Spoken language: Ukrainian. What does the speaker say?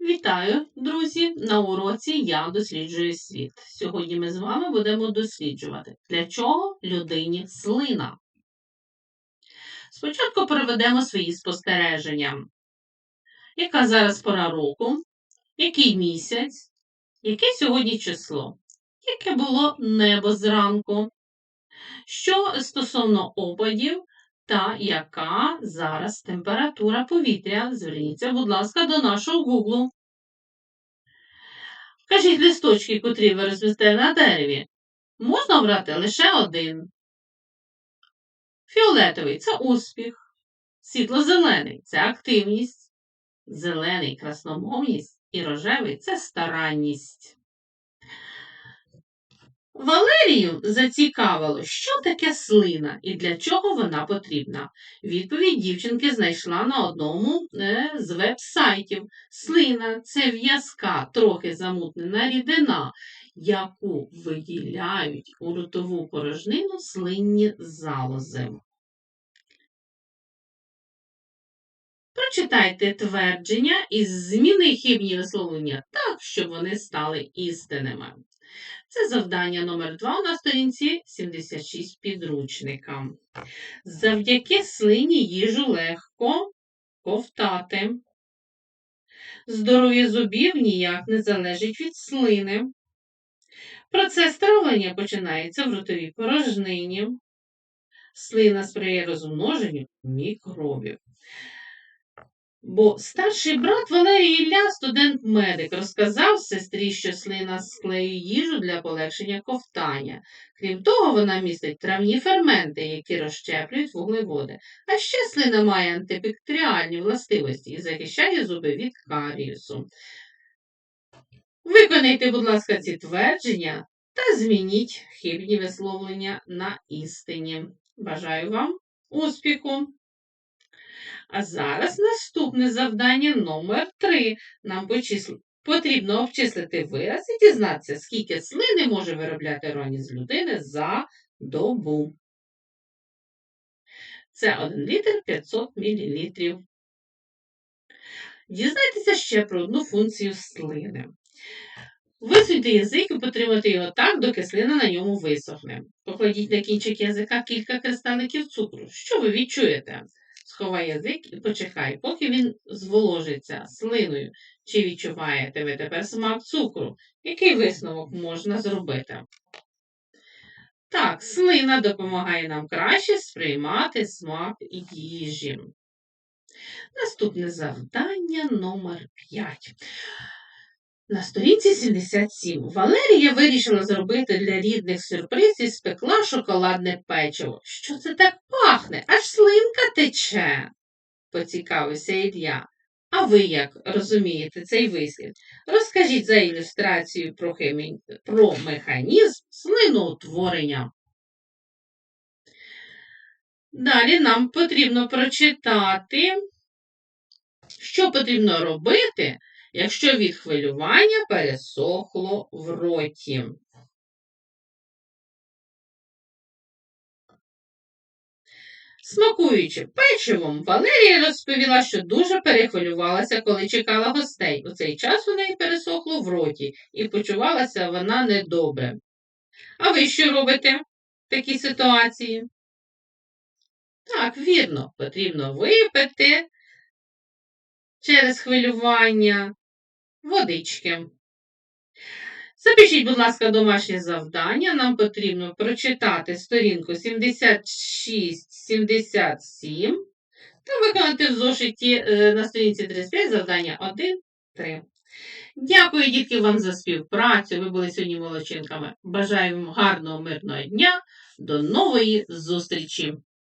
Вітаю, друзі! На уроці Я досліджую світ. Сьогодні ми з вами будемо досліджувати, для чого людині слина. Спочатку проведемо свої спостереження. Яка зараз пора року? Який місяць? Яке сьогодні число? Яке було небо зранку? Що стосовно опадів та яка зараз температура повітря? Зверніться, будь ласка, до нашого гуглу. Кажіть листочки, котрі ви розмістили на дереві. Можна обрати лише один. Фіолетовий це успіх. Світло-зелений це активність. Зелений красномовність і рожевий це старанність. Валерію зацікавило, що таке слина і для чого вона потрібна. Відповідь дівчинки знайшла на одному е, з веб-сайтів. Слина це в'язка, трохи замутнена рідина, яку виділяють у ротову порожнину слинні залози. Прочитайте твердження і зміни хибні висловлення так, щоб вони стали істинними. Це завдання номер 2 на сторінці 76 підручника. Завдяки слині їжу легко ковтати. Здоров'я зубів ніяк не залежить від слини. Процес травлення починається в ротовій порожнині. Слина сприяє розмноженню мікробів. Бо старший брат Валерій Ілля, студент-медик, розказав сестрі, що слина склеює їжу для полегшення ковтання. Крім того, вона містить травні ферменти, які розщеплюють вуглеводи. А ще слина має антибактеріальні властивості і захищає зуби від каріусу. Виконайте, будь ласка, ці твердження та змініть хибні висловлення на істині. Бажаю вам успіху! А зараз наступне завдання номер 3 Нам потрібно обчислити вираз і дізнатися, скільки слини може виробляти організм людини за добу. Це 1 літр 500 мл. Дізнайтеся ще про одну функцію слини. Висуньте язик і потримайте його так, доки слина на ньому висохне. Покладіть на кінчик язика кілька кристаликів цукру. Що ви відчуєте? Сховай язик і почекай, поки він зволожиться слиною. Чи відчуваєте ви тепер смак цукру? Який висновок можна зробити? Так, слина допомагає нам краще сприймати смак їжі. Наступне завдання номер 5. На сторінці 77 Валерія вирішила зробити для рідних сюрприз і спекла шоколадне печиво. Що це так пахне? Аж слинка тече, поцікавився Ілля. А ви як розумієте цей вислів? Розкажіть за ілюстрацією про, хімі... про механізм слиноутворення. Далі нам потрібно прочитати, що потрібно робити, якщо від хвилювання пересохло в роті. Смакуючи печивом, Валерія розповіла, що дуже перехвилювалася, коли чекала гостей. У цей час у неї пересохло в роті, і почувалася вона недобре. А ви що робите в такій ситуації? Так, вірно, потрібно випити через хвилювання водички. Запишіть, будь ласка, домашнє завдання. Нам потрібно прочитати сторінку 76-77 та виконати в зошиті е, на сторінці 35 завдання 1-3. Дякую, дітки, вам за співпрацю. Ви були сьогодні молодчинками. Бажаю вам гарного, мирного дня. До нової зустрічі!